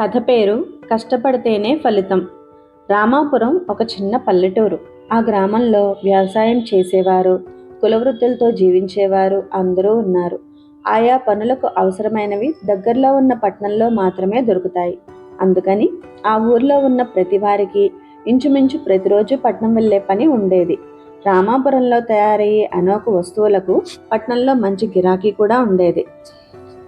కథ పేరు కష్టపడితేనే ఫలితం. రామాపురం ఒక చిన్న పల్లెటూరు. ఆ గ్రామంలో వ్యవసాయం చేసేవారు కులవృత్తులతో జీవించేవారు అందరూ ఉన్నారు. ఆయా పనులకు అవసరమైనవి దగ్గరలో ఉన్న పట్టణంలో మాత్రమే దొరుకుతాయి. అందుకని ఆ ఊర్లో ఉన్న ప్రతి వారికి ఇంచుమించు ప్రతిరోజు పట్నం వెళ్ళే పని ఉండేది. రామాపురంలో తయారయ్యే అనేక వస్తువులకు పట్నంలో మంచి గిరాకీ కూడా ఉండేది.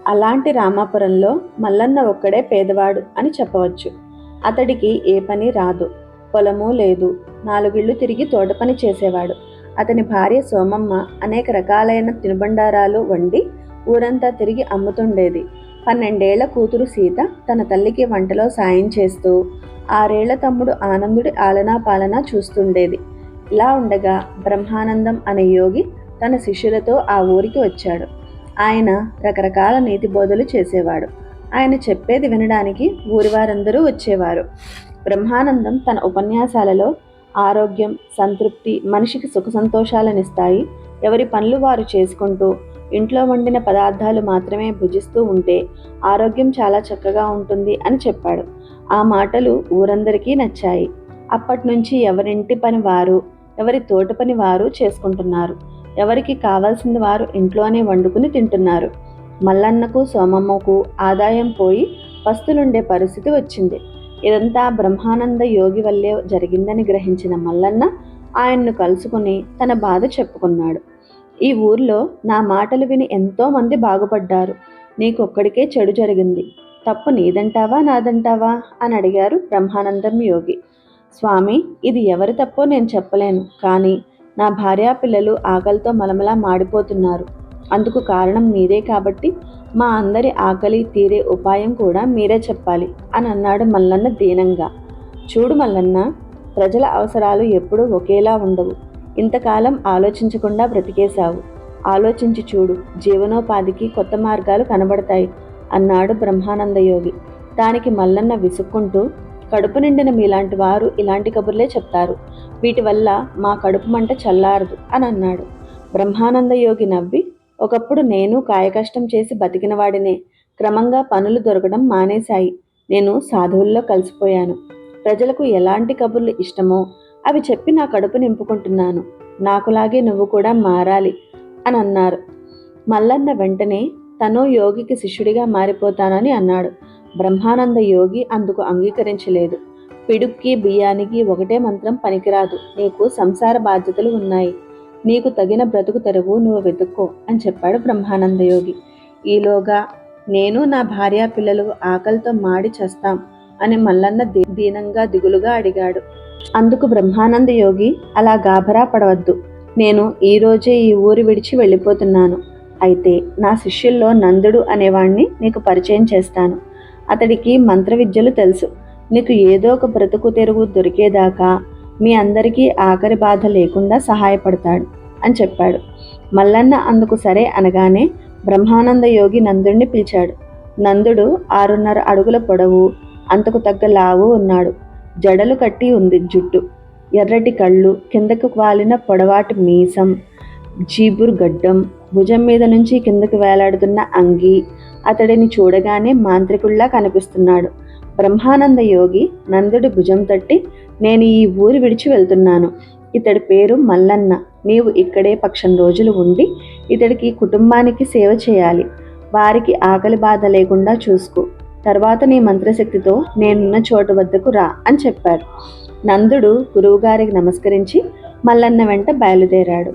అలాంటి రామాపురంలో మల్లన్న ఒక్కడే పేదవాడు అని చెప్పవచ్చు. అతడికి ఏ పని రాదు. పొలము లేదు. నాలుగిళ్ళు తిరిగి తోట పని చేసేవాడు. అతని భార్య సోమమ్మ అనేక రకాలైన తినుబండారాలు వండి ఊరంతా తిరిగి అమ్ముతుండేది. పన్నెండేళ్ళ కూతురు సీత తన తల్లికి వంటలో సాయం చేస్తూ ఆరేళ్ళ తమ్ముడు ఆనందుడి ఆలనా పాలన చూస్తుండేది. ఇలా ఉండగా బ్రహ్మానందం అనే యోగి తన శిష్యులతో ఆ ఊరికి వచ్చాడు. ఆయన రకరకాల నీతి బోధలు చేసేవాడు. ఆయన చెప్పేది వినడానికి ఊరి వారందరూ వచ్చేవారు. బ్రహ్మానందం తన ఉపన్యాసాలలో ఆరోగ్యం సంతృప్తి మనిషికి సుఖ సంతోషాలనిస్తాయి. ఎవరి పనులు వారు చేసుకుంటూ ఇంట్లో వండిన పదార్థాలు మాత్రమే భుజిస్తూ ఉంటే ఆరోగ్యం చాలా చక్కగా ఉంటుంది అని చెప్పాడు. ఆ మాటలు ఊరందరికీ నచ్చాయి. అప్పటి నుంచి ఎవరింటి పని వారు ఎవరి తోట పని వారు చేసుకుంటున్నారు. ఎవరికి కావాల్సింది వారు ఇంట్లోనే వండుకుని తింటున్నారు. మల్లన్నకు సోమమ్మకు ఆదాయం పోయి పస్తులుండే పరిస్థితి వచ్చింది. ఇదంతా బ్రహ్మానంద యోగి వల్లే జరిగిందని గ్రహించిన మల్లన్న ఆయన్ను కలుసుకుని తన బాధ చెప్పుకున్నాడు. ఈ ఊర్లో నా మాటలు విని ఎంతోమంది బాగుపడ్డారు. నీకొక్కడికే చెడు జరిగింది. తప్పు నీదంటావా నాదంటావా అని అడిగారు బ్రహ్మానందం యోగి. స్వామి ఇది ఎవరి తప్పో నేను చెప్పలేను. కానీ నా భార్యా పిల్లలు ఆకలితో మలమలా మాడిపోతున్నారు. అందుకు కారణం మీరే కాబట్టి మా అందరి ఆకలి తీరే ఉపాయం కూడా మీరే చెప్పాలి అని అన్నాడు మల్లన్న దీనంగా. చూడు మల్లన్న ప్రజల అవసరాలు ఎప్పుడూ ఒకేలా ఉండవు. ఇంతకాలం ఆలోచించకుండా బ్రతికేశావు. ఆలోచించి చూడు జీవనోపాధికి కొత్త మార్గాలు కనబడతాయి అన్నాడు బ్రహ్మానంద యోగి దానికి మల్లన్న విసుక్కుంటూ కడుపు నిండిన మీలాంటి వారు ఇలాంటి కబుర్లే చెప్తారు. వీటి వల్ల మా కడుపు మంట చల్లారదు అని అన్నాడు. బ్రహ్మానంద యోగి నవ్వి ఒకప్పుడు నేను కాయకష్టం చేసి బతికిన వాడినే. క్రమంగా పనులు దొరకడం మానేశాయి. నేను సాధువుల్లో కలిసిపోయాను. ప్రజలకు ఎలాంటి కబుర్లు ఇష్టమో అవి చెప్పి నా కడుపు నింపుకుంటున్నాను. నాకులాగే నువ్వు కూడా మారాలి అని అన్నారు. మల్లన్న వెంటనే తను యోగికి శిష్యుడిగా మారిపోతానని అన్నాడు. బ్రహ్మానంద యోగి అందుకు అంగీకరించలేదు. పిడుక్కి బియ్యానికి ఒకటే మంత్రం పనికిరాదు. నీకు సంసార బాధ్యతలు ఉన్నాయి. నీకు తగిన బ్రతుకు తెరవు నువ్వు వెతుక్కో అని చెప్పాడు బ్రహ్మానంద యోగి. ఈలోగా నేను నా భార్య పిల్లలు ఆకలితో మాడి చేస్తాం అని మల్లన్న దీ- దీనంగా దిగులుగా అడిగాడు. అందుకు బ్రహ్మానంద యోగి అలా గాభరా పడవద్దు. నేను ఈరోజే ఈ ఊరు విడిచి వెళ్ళిపోతున్నాను. అయితే నా శిష్యుల్లో నందుడు అనేవాణ్ణి నీకు పరిచయం చేస్తాను. అతడికి మంత్ర విద్యలు తెలుసు. నీకు ఏదో ఒక బ్రతుకు తెరుగు దొరికేదాకా మీ అందరికీ ఆఖరి బాధ లేకుండా సహాయపడతాడు అని చెప్పాడు. మల్లన్న అందుకు సరే అనగానే బ్రహ్మానంద యోగి నందుడిని పిలిచాడు. నందుడు ఆరున్నర అడుగుల పొడవు అంతకు తగ్గ లావు ఉన్నాడు. జడలు కట్టి ఉంది జుట్టు. ఎర్రటి కళ్ళు కిందకు వాలిన పొడవాటి మీసం జీబురు గడ్డం భుజం మీద నుంచి కిందకు వేలాడుతున్న అంగి అతడిని చూడగానే మాంత్రికుల్లా కనిపిస్తున్నాడు. బ్రహ్మానంద యోగి నందుడి భుజం తట్టి నేను ఈ ఊరు విడిచి వెళ్తున్నాను. ఇతడి పేరు మల్లన్న. నీవు ఇక్కడే పక్షం రోజులు ఉండి ఇతడికి కుటుంబానికి సేవ చేయాలి. వారికి ఆకలి బాధ లేకుండా చూసుకో. తర్వాత నీ మంత్రశక్తితో నేనున్న చోటు వద్దకు రా అని చెప్పారు నందుడు గురువుగారికి నమస్కరించి మల్లన్న వెంట బయలుదేరాడు.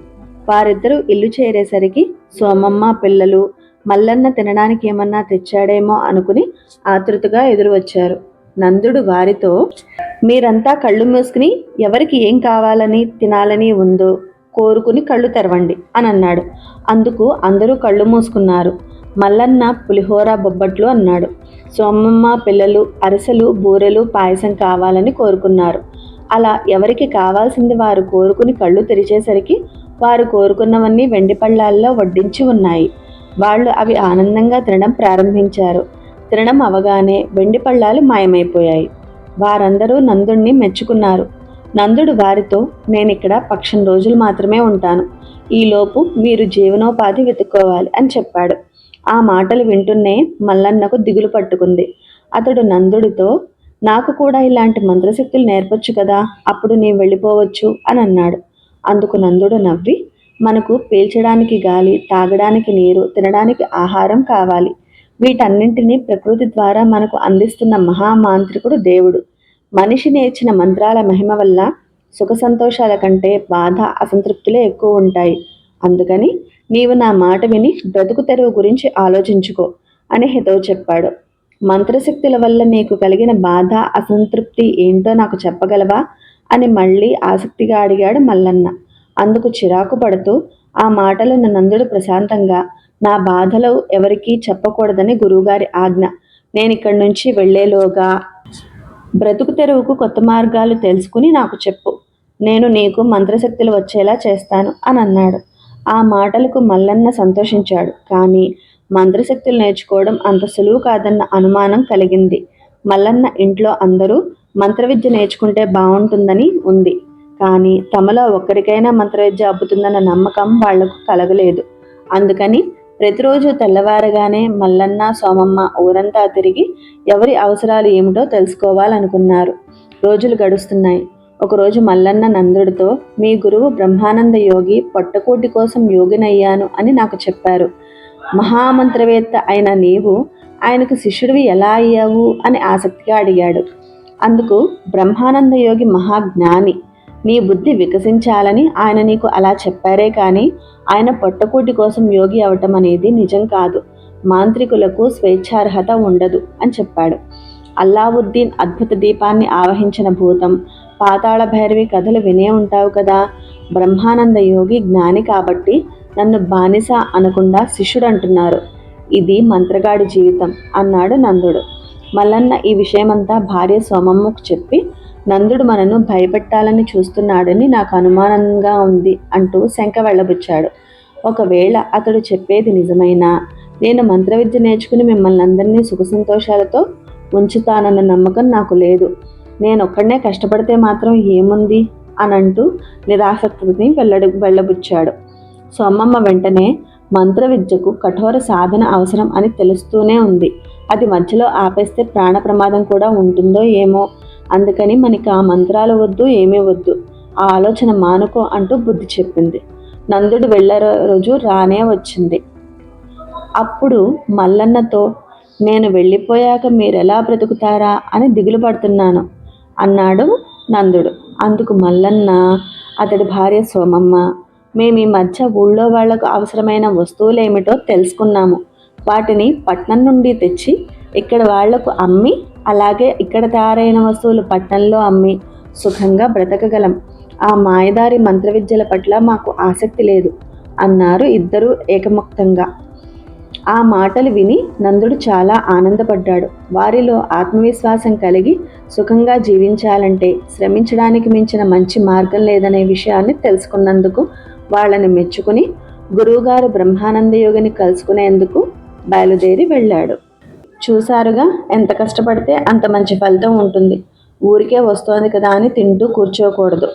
వారిద్దరూ ఇల్లు చేరేసరికి సోమమ్మ పిల్లలు మల్లన్న తినడానికి ఏమన్నా తెచ్చాడేమో అనుకుని ఆతృతగా ఎదురు వచ్చారు నందుడు వారితో మీరంతా కళ్ళు మూసుకుని ఎవరికి ఏం కావాలని తినాలని ఉందో కోరుకుని కళ్ళు తెరవండి అని అన్నాడు. అందుకు అందరూ కళ్ళు మూసుకున్నారు. మల్లన్న పులిహోర బొబ్బట్లు అన్నాడు. సోమమ్మ పిల్లలు అరిసెలు బూరెలు పాయసం కావాలని కోరుకున్నారు. అలా ఎవరికి కావాల్సింది వారు కోరుకుని కళ్ళు తెరిచేసరికి వారు కోరుకున్నవన్నీ వెండి పళ్ళాల్లో వడ్డించి ఉన్నాయి. వాళ్ళు అవి ఆనందంగా తినడం ప్రారంభించారు. తినడం అవగానే వెండి పళ్ళాలు మాయమైపోయాయి. వారందరూ నందుణ్ణి మెచ్చుకున్నారు. నందుడు వారితో నేను ఇక్కడ పక్షం రోజులు మాత్రమే ఉంటాను. ఈలోపు మీరు జీవనోపాధి వెతుక్కోవాలి అని చెప్పాడు. ఆ మాటలు వింటున్నే మల్లన్నకు దిగులు పట్టుకుంది. అతడు నందుడితో నాకు కూడా ఇలాంటి మంత్రశక్తులు నేర్పొచ్చు కదా అప్పుడు నేను వెళ్ళిపోవచ్చు అని అన్నాడు. అందుకు నందుడు నవ్వి మనకు పీల్చడానికి గాలి తాగడానికి నీరు తినడానికి ఆహారం కావాలి. వీటన్నింటినీ ప్రకృతి ద్వారా మనకు అందిస్తున్న మహామాంత్రికుడు దేవుడు. మనిషి నేర్చిన మంత్రాల మహిమ వల్ల సుఖ సంతోషాల కంటే బాధ అసంతృప్తులే ఎక్కువ ఉంటాయి. అందుకని నీవు నా మాట విని బ్రతుకు తెరువు గురించి ఆలోచించుకో అని హితవు చెప్పాడు. మంత్రశక్తుల వల్ల నీకు కలిగిన బాధ అసంతృప్తి ఏంటో నాకు చెప్పగలవా అని మళ్ళీ ఆసక్తిగా అడిగాడు మల్లన్న. అందుకు చిరాకు పడుతూ ఆ మాటలను నందుడు ప్రశాంతంగా నా బాధలు ఎవరికీ చెప్పకూడదని గురువుగారి ఆజ్ఞ. నేను ఇక్కడి నుంచి వెళ్ళేలోగా బ్రతుకు తెరువుకు కొత్త మార్గాలు తెలుసుకుని నాకు చెప్పు. నేను నీకు మంత్రశక్తులు వచ్చేలా చేస్తాను అని అన్నాడు. ఆ మాటలకు మల్లన్న సంతోషించాడు. కానీ మంత్రశక్తులు నేర్చుకోవడం అంత సులువు కాదన్న అనుమానం కలిగింది. మల్లన్న ఇంట్లో అందరూ మంత్రవిద్య నేర్చుకుంటే బాగుంటుందని ఉంది. కానీ తమలో ఒక్కరికైనా మంత్రవిద్య అబ్బుతుందన్న నమ్మకం వాళ్ళకు కలగలేదు. అందుకని ప్రతిరోజు తెల్లవారగానే మల్లన్న సోమమ్మ ఊరంతా తిరిగి ఎవరి అవసరాలు ఏమిటో తెలుసుకోవాలనుకున్నారు. రోజులు గడుస్తున్నాయి. ఒకరోజు మల్లన్న నందుడితో మీ గురువు బ్రహ్మానంద యోగి పొట్టకోటి కోసం యోగినయ్యాను అని నాకు చెప్పారు. మహామంత్రవేత్త అయిన నీవు ఆయనకు శిష్యుడివి ఎలా అయ్యావు? అని ఆసక్తిగా అడిగాడు. అందుకు బ్రహ్మానంద యోగి మహాజ్ఞాని నీ బుద్ధి వికసించాలని ఆయన నీకు అలా చెప్పారే కానీ ఆయన పొట్టకూటి కోసం యోగి అవటం అనేది నిజం కాదు. మాంత్రికులకు స్వేచ్ఛార్హత ఉండదు అని చెప్పాడు. అల్లావుద్దీన్ అద్భుత దీపాన్ని ఆవహించిన భూతం పాతాళ భైరవి కథలు వినే ఉంటావు కదా. బ్రహ్మానంద యోగి జ్ఞాని కాబట్టి నన్ను బానిస అనకుండా శిష్యుడు అంటున్నారు ఇది మంత్రగాడి జీవితం అన్నాడు నందుడు. మల్లన్న ఈ విషయమంతా భార్య సోమమ్మకు చెప్పి నందుడు మనను భయపెట్టాలని చూస్తున్నాడని నాకు అనుమానంగా ఉంది అంటూ శంక వెళ్ళబుచ్చాడు. ఒకవేళ అతడు చెప్పేది నిజమైనా నేను మంత్రవిద్య నేర్చుకుని మిమ్మల్ని అందరినీ సుఖ సంతోషాలతో ఉంచుతానన్న నమ్మకం నాకు లేదు. నేను ఒక్కడనే కష్టపడితే మాత్రం ఏముంది? అని అంటూ నిరాసక్తిని వెళ్ళడు వెళ్ళబుచ్చాడు. సోమమ్మ వెంటనే మంత్ర విద్యకు కఠోర సాధన అవసరం అని తెలుస్తూనే ఉంది. అది మధ్యలో ఆపేస్తే ప్రాణ ప్రమాదం కూడా ఉంటుందో ఏమో? అందుకని మనకి ఆ మంత్రాలు వద్దు ఏమీ వద్దు. ఆ ఆలోచన మానుకో అంటూ బుద్ధి చెప్పింది. నందుడు వెళ్ళ రోజు రానే వచ్చింది. అప్పుడు మల్లన్నతో నేను వెళ్ళిపోయాక మీరెలా బ్రతుకుతారా అని దిగులు పడుతున్నాను అన్నాడు నందుడు. అందుకు మల్లన్న అతడి భార్య సోమమ్మ మేము ఈ మధ్య ఊళ్ళో వాళ్ళకు అవసరమైన వస్తువులు ఏమిటో తెలుసుకున్నాము. వాటిని పట్నం నుండి తెచ్చి ఇక్కడ వాళ్ళకు అమ్మి అలాగే ఇక్కడ తయారైన వస్తువులు పట్నంలో అమ్మి సుఖంగా బ్రతకగలం. ఆ మాయదారి మంత్ర విద్యల పట్ల మాకు ఆసక్తి లేదు అన్నారు ఇద్దరూ ఏకముక్తంగా. ఆ మాటలు విని నందుడు చాలా ఆనందపడ్డాడు. వారిలో ఆత్మవిశ్వాసం కలిగి సుఖంగా జీవించాలంటే శ్రమించడానికి మించిన మంచి మార్గం లేదనే విషయాన్ని తెలుసుకున్నందుకు వాళ్ళని మెచ్చుకుని గురువుగారు బ్రహ్మానంద యోగిని కలుసుకునేందుకు బయలుదేరి వెళ్ళాడు. చూశారుగా ఎంత కష్టపడితే అంత మంచి ఫలితం ఉంటుంది. ఊరికే వస్తోంది కదా అని తింటూ కూర్చోకూడదు.